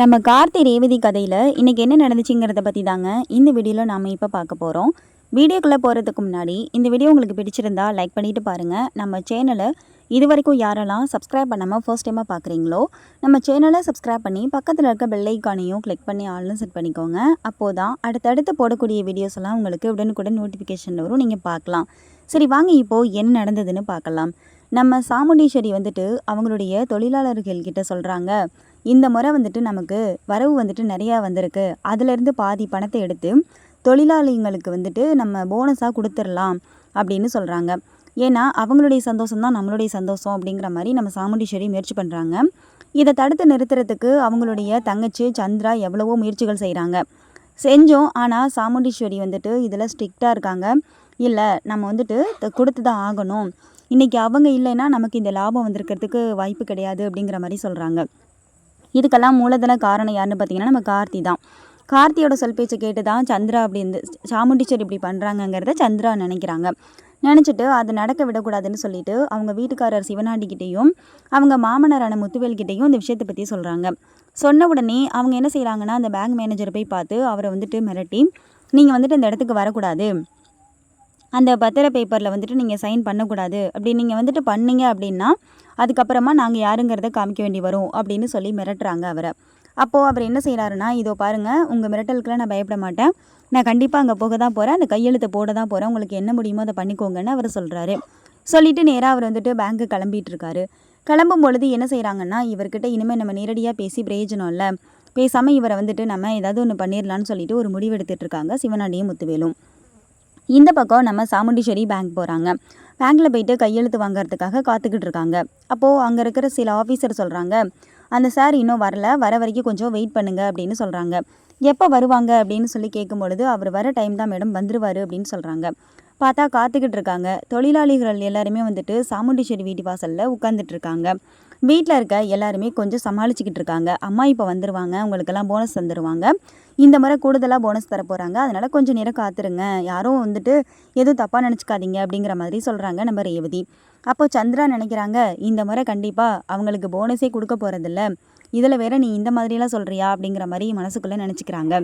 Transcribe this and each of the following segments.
நம்ம கார்த்தி ரேவதி கதையில் இன்றைக்கி என்ன நடந்துச்சுங்கிறத பற்றி தாங்க இந்த வீடியோவில் நாம் இப்போ பார்க்க போகிறோம் வீடியோக்குள்ளே போகிறதுக்கு முன்னாடி இந்த வீடியோ உங்களுக்கு பிடிச்சிருந்தா லைக் பண்ணிவிட்டு பாருங்கள் நம்ம சேனலை இது வரைக்கும் யாரெல்லாம் சப்ஸ்கிரைப் பண்ணாமல் ஃபர்ஸ்ட் டைமாக பார்க்குறீங்களோ நம்ம சேனலை சப்ஸ்கிரைப் பண்ணி பக்கத்தில் இருக்க பெல்லைக்கானையும் கிளிக் பண்ணி ஆள்னு செட் பண்ணிக்கோங்க. அப்போது தான் அடுத்தடுத்து போடக்கூடிய வீடியோஸ் எல்லாம் உங்களுக்கு உடனுக்குடன் நோட்டிஃபிகேஷன் வரும். நீங்கள் பார்க்கலாம். சரி வாங்க இப்போது என்ன நடந்ததுன்னு பார்க்கலாம். நம்ம சாமுண்டீஸ்வரி வந்துட்டு அவங்களுடைய தொழிலாளர்கள் கிட்ட சொல்கிறாங்க இந்த முறை வந்துட்டு நமக்கு வரவு வந்துட்டு நிறையா வந்திருக்கு. அதுலேருந்து பாதி பணத்தை எடுத்து தொழிலாளிங்களுக்கு வந்துட்டு நம்ம போனஸாக கொடுத்துடலாம் அப்படின்னு சொல்கிறாங்க ஏன்னா அவங்களுடைய சந்தோஷம் தான் நம்மளுடைய சந்தோஷம் அப்படிங்கிற மாதிரி நம்ம சாமுண்டீஸ்வரி முயற்சி பண்ணுறாங்க இதை தடுத்து நிறுத்துறதுக்கு அவங்களுடைய தங்கச்சி சந்திரா எவ்வளவோ முயற்சிகள் செய்கிறாங்க செஞ்சோம். ஆனால் சாமுண்டீஸ்வரி வந்துட்டு இதில் ஸ்ட்ரிக்டாக இருக்காங்க. இல்லை நம்ம வந்துட்டு கொடுத்து தான் ஆகணும். இன்றைக்கி அவங்க இல்லைன்னா நமக்கு இந்த லாபம் வந்திருக்கிறதுக்கு வாய்ப்பு கிடையாது அப்படிங்கிற மாதிரி சொல்கிறாங்க இதுக்கெல்லாம் மூலதன காரணம் யாருன்னு பார்த்தீங்கன்னா நம்ம கார்த்தி தான். கார்த்தியோட சொல் பேச்சை கேட்டு தான் சந்திரா அப்படி இந்த சாமுண்டீச்சர் இப்படி பண்ணுறாங்கங்கிறத சந்திரா நினைக்கிறாங்க. நினச்சிட்டு அது நடக்க விடக்கூடாதுன்னு சொல்லிட்டு அவங்க வீட்டுக்காரர் சிவனாண்டிக்கிட்டேயும் அவங்க மாமனாரான முத்துவேல்கிட்டையும் இந்த விஷயத்தை பற்றி சொல்கிறாங்க சொன்ன உடனே அவங்க என்ன செய்கிறாங்கன்னா அந்த பேங்க் மேனேஜரை போய் பார்த்து அவரை வந்துட்டு மிரட்டி நீங்கள் வந்துட்டு இந்த இடத்துக்கு வரக்கூடாது. அந்த பத்திர பேப்பரில் வந்துட்டு நீங்கள் சைன் பண்ணக்கூடாது. அப்படி நீங்கள் வந்துட்டு பண்ணீங்க அப்படின்னா அதுக்கப்புறமா நாங்கள் யாருங்கிறத காமிக்க வேண்டி வரும் அப்படின்னு சொல்லி மிரட்டுறாங்க அவரை. அப்போது அவர் என்ன செய்கிறாருன்னா இதோ பாருங்கள் உங்கள் மிரட்டலுக்குலாம் நான் பயப்பட மாட்டேன். நான் கண்டிப்பாக அங்கே போக தான் போகிறேன் அந்த கையெழுத்தை போட தான் போகிறேன் உங்களுக்கு என்ன முடியுமோ அதை பண்ணிக்கோங்கன்னு அவர் சொல்கிறாரு சொல்லிவிட்டு நேராக அவர் வந்துட்டு பேங்க்கு கிளம்பிட்டு இருக்காரு. கிளம்பும் பொழுது என்ன செய்கிறாங்கன்னா இவர்கிட்ட இனிமேல் நம்ம நேரடியாக பேசி பிரயோஜனம் இல்லை. பேசாமல் இவரை வந்துட்டு நம்ம ஏதாவது ஒன்று பண்ணிடலான்னு சொல்லிட்டு ஒரு முடிவு எடுத்துட்டு இருக்காங்க சிவனாண்டியும் முத்துவேலும். இந்த பக்கம் நம்ம சாமுண்டீஸ்வரி பேங்க் போகிறாங்க பேங்க்கில் போயிட்டு கையெழுத்து வாங்குறதுக்காக காத்துக்கிட்டு இருக்காங்க. அப்போது அங்கே இருக்கிற சில ஆஃபீஸர் சொல்கிறாங்க அந்த சார் இன்னும் வரல வர வரைக்கும் கொஞ்சம் வெயிட் பண்ணுங்க அப்படின்னு சொல்கிறாங்க எப்போ வருவாங்க? அப்படின்னு சொல்லி கேட்கும் பொழுது அவர் வர டைம் தான் மேடம் வந்துருவார் அப்படின்னு சொல்கிறாங்க பார்த்தா காத்துக்கிட்டு இருக்காங்க. தொழிலாளிகள் எல்லாருமே வந்துட்டு சாமுண்டீஸ்வரி வீட்டு வாசலில் உட்காந்துட்டு இருக்காங்க. வீட்டில் இருக்க எல்லாருமே கொஞ்சம் சமாளிச்சுக்கிட்டு இருக்காங்க. அம்மா இப்போ வந்துருவாங்க உங்களுக்கெல்லாம் போனஸ் தந்துடுவாங்க இந்த முறை கூடுதலாக போனஸ் தர போகிறாங்க அதனால் கொஞ்சம் நேரம் காத்துருங்க. யாரும் வந்துட்டு எதுவும் தப்பாக நினச்சிக்காதீங்க அப்படிங்கிற மாதிரி சொல்கிறாங்க நம்ம ரேவதி. அப்போ சந்திரா நினைக்கிறாங்க இந்த முறை கண்டிப்பாக அவங்களுக்கு போனஸே கொடுக்க போகிறதில்ல இதில் வேற நீ இந்த மாதிரிலாம் சொல்கிறியா அப்படிங்கிற மாதிரி மனசுக்குள்ளே நினச்சிக்கிறாங்க.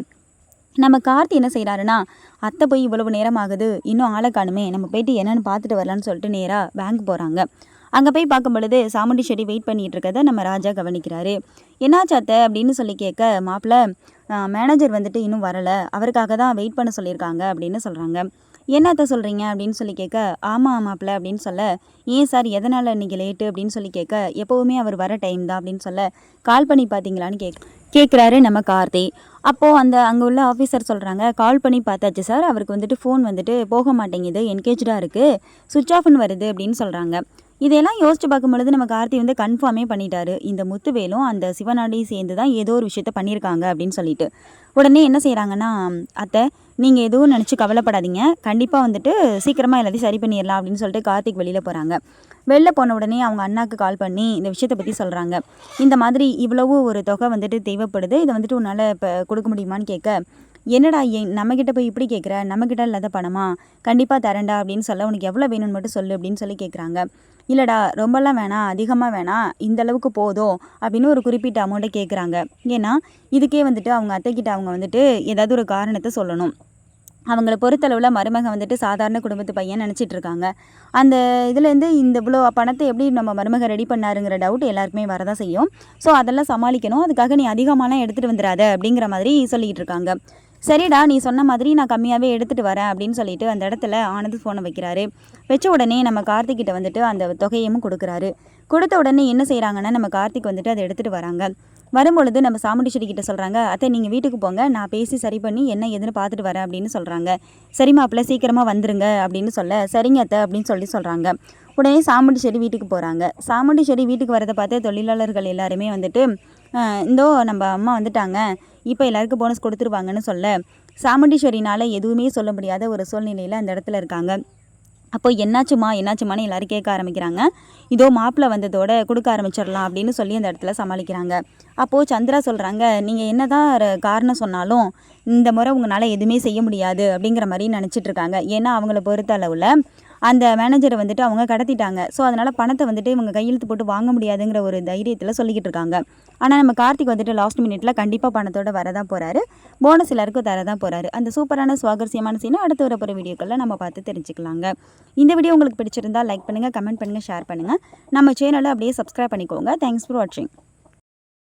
நம்ம கார்த்தி என்ன செய்கிறாருன்னா அத்தை போய் இவ்வளவு நேரம் ஆகுது இன்னும் ஆளை காணுமே நம்ம போயிட்டு என்னென்னு பார்த்துட்டு வரலான்னு சொல்லிட்டு நேராக பேங்க் போகிறாங்க அங்கே போய் பார்க்கும் பொழுது சாமுண்டீஸ்வரி வெயிட் பண்ணிகிட்டு இருக்கதை நம்ம ராஜா கவனிக்கிறாரு. என்னாச்சாத்த அத்தை அப்படின்னு சொல்லி கேட்க மாப்பிள்ளை மேனேஜர் வந்துட்டு இன்னும் வரலை. அவருக்காக தான் வெயிட் பண்ண சொல்லியிருக்காங்க அப்படின்னு சொல்கிறாங்க என்னத்த சொல்கிறீங்க அப்படின்னு சொல்லி கேட்க ஆமாம் மாப்பிள்ள அப்படின்னு சொல்ல ஏன் சார் எதனால் இன்னைக்கு லேட்டு அப்படின்னு சொல்லி கேட்க எப்போவுமே அவர் வர டைம் தான் அப்படின்னு சொல்ல கால் பண்ணி பார்த்தீங்களான்னு கேக் கேட்குறாரு நம்ம கார்த்தி. அப்போது அந்த அங்கே உள்ள ஆஃபீஸர் சொல்கிறாங்க கால் பண்ணி பார்த்தாச்சு சார். அவருக்கு வந்துட்டு ஃபோன் வந்துட்டு போக மாட்டேங்குது. என்கேஜாக இருக்குது சுவிட்ச் ஆஃப்னு வருது அப்படின்னு சொல்கிறாங்க இதையெல்லாம் யோசிச்சு பார்க்கும்பொழுது நம்ம கார்த்தி வந்து கன்ஃபார்மே பண்ணிட்டாரு. இந்த முத்துவேலும் அந்த சிவனாடியும் சேர்ந்து தான் ஏதோ ஒரு விஷயத்த பண்ணியிருக்காங்க அப்படின்னு சொல்லிட்டு. உடனே என்ன செய்கிறாங்கன்னா அத்தை நீங்கள் எதுவும் நினச்சி கவலைப்படாதீங்க. கண்டிப்பாக வந்துட்டு சீக்கிரமாக எல்லாத்தையும் சரி பண்ணிடலாம் அப்படின்னு சொல்லிட்டு கார்த்திக் வெளியில் போகிறாங்க வெளில போன உடனே அவங்க அண்ணாக்கு கால் பண்ணி இந்த விஷயத்தை பற்றி சொல்கிறாங்க இந்த மாதிரி இவ்வளவு ஒரு தொகை வந்துட்டு தேவைப்படுது. இதை வந்துட்டு உன்னால் இப்போ கொடுக்க முடியுமான்னு கேட்க என்னடா என் நம்மக்கிட்ட போய் இப்படி கேட்குற? நம்மக்கிட்ட இல்லாத பணமா? கண்டிப்பாக தரேன்டா அப்படின்னு சொல்ல உனக்கு எவ்வளோ வேணும்னு மட்டும் சொல்லு அப்படின்னு சொல்லி கேட்குறாங்க. இல்லைடா ரொம்பலாம் வேணாம் அதிகமாக வேணாம் இந்த அளவுக்கு போதும் அப்படின்னு ஒரு குறிப்பிட்ட அமௌண்ட்டை கேட்குறாங்க ஏன்னா இதுக்கே வந்துட்டு அவங்க அத்தைக்கிட்ட அவங்க வந்துட்டு ஏதாவது ஒரு காரணத்தை சொல்லணும். அவங்கள பொறுத்தளவில் மருமகன் வந்துட்டு சாதாரண குடும்பத்து பையன் நினச்சிட்டு இருக்காங்க. அந்த இதுலேருந்து இந்த இவ்வளோ பணத்தை எப்படி நம்ம மருமகன் ரெடி பண்ணாருங்கிற டவுட் எல்லாருக்குமே வரதான் செய்யும். ஸோ அதெல்லாம் சமாளிக்கணும். அதுக்காக நீ அதிகமாலாம் எடுத்துகிட்டு வந்துடாத அப்படிங்கிற மாதிரி சொல்லிக்கிட்டு இருக்காங்க. சரிடா நீ சொன்ன மாதிரி நான் கம்மியாகவே எடுத்துகிட்டு வரேன் அப்படின்னு சொல்லிட்டு அந்த இடத்துல ஆனந்த் ஃபோனை வைக்கிறாரு. வச்ச உடனே நம்ம கார்த்திக்கிட்ட வந்துட்டு அந்த தொகையையும் கொடுக்குறாரு. கொடுத்த உடனே என்ன செய்கிறாங்கன்னா நம்ம கார்த்திக் வந்துட்டு அதை எடுத்துகிட்டு வராங்க. வரும்பொழுது நம்ம சாமுண்டீஸ்வரி கிட்ட சொல்கிறாங்க அத்தை நீங்கள் வீட்டுக்கு போங்க நான் பேசி சரி பண்ணி என்ன ஏதுன்னு பார்த்துட்டு வரேன் அப்படின்னு சொல்கிறாங்க சரி மாப்பிள்ள சீக்கிரமாக வந்துருங்க அப்படின்னு சொல்ல சரிங்க அத்தை அப்படின்னு சொல்லி சொல்கிறாங்க உடனே சாமுண்டி செடி வீட்டுக்கு போகிறாங்க சாமுண்டி செடி வீட்டுக்கு வரதை பார்த்து தொழிலாளர்கள் எல்லாருமே வந்துட்டு இந்தோ நம்ம அம்மா வந்துட்டாங்க. இப்போ எல்லாருக்கும் போனஸ் கொடுத்துருவாங்கன்னு சொல்ல சாமுண்டீஸ்வரினால் எதுவுமே சொல்ல முடியாத ஒரு சூழ்நிலையில் அந்த இடத்துல இருக்காங்க. அப்போ என்னாச்சுமா என்னாச்சுமான்னு எல்லோரும் கேட்க ஆரம்பிக்கிறாங்க. இதோ மாப்பிள்ளை வந்ததோட கொடுக்க ஆரம்பிச்சிடலாம் அப்படின்னு சொல்லி அந்த இடத்துல சமாளிக்கிறாங்க. அப்போது சந்திரா சொல்கிறாங்க நீங்கள் என்னதான் காரணம் சொன்னாலும் இந்த முறை உங்களால் எதுவுமே செய்ய முடியாது அப்படிங்கிற மாதிரி நினச்சிட்ருக்காங்க ஏன்னா அவங்கள பொறுத்த அளவில் அந்த மேனேஜரை வந்துட்டு அவங்க கடத்திட்டாங்க. ஸோ அதனால் பணத்தை வந்துட்டு இவங்க கையெழுத்து போட்டு வாங்க முடியாதுங்கிற ஒரு தைரியத்தில் சொல்லிக்கிட்டு இருக்காங்க. ஆனால் நம்ம கார்த்திக் வந்துட்டு லாஸ்ட் மினிட்ல கண்டிப்பாக பணத்தோட வரதான் போகிறாரு போனஸ் எல்லாருக்கும் தரதான் போகிறாரு அந்த சூப்பரான சுவாகர்சியமான சீனை அடுத்து வரப்போகிற வீடியோக்களில் நம்ம பார்த்து தெரிஞ்சுக்கலாங்க. இந்த வீடியோ உங்களுக்கு பிடிச்சிருந்தா லைக் பண்ணுங்கள் கமெண்ட் பண்ணுங்கள் ஷேர் பண்ணுங்கள் நம்ம சேனலை அப்படியே சப்ஸ்கிரைப் பண்ணிக்கோங்க. தேங்க்ஸ் ஃபார் வாட்சிங்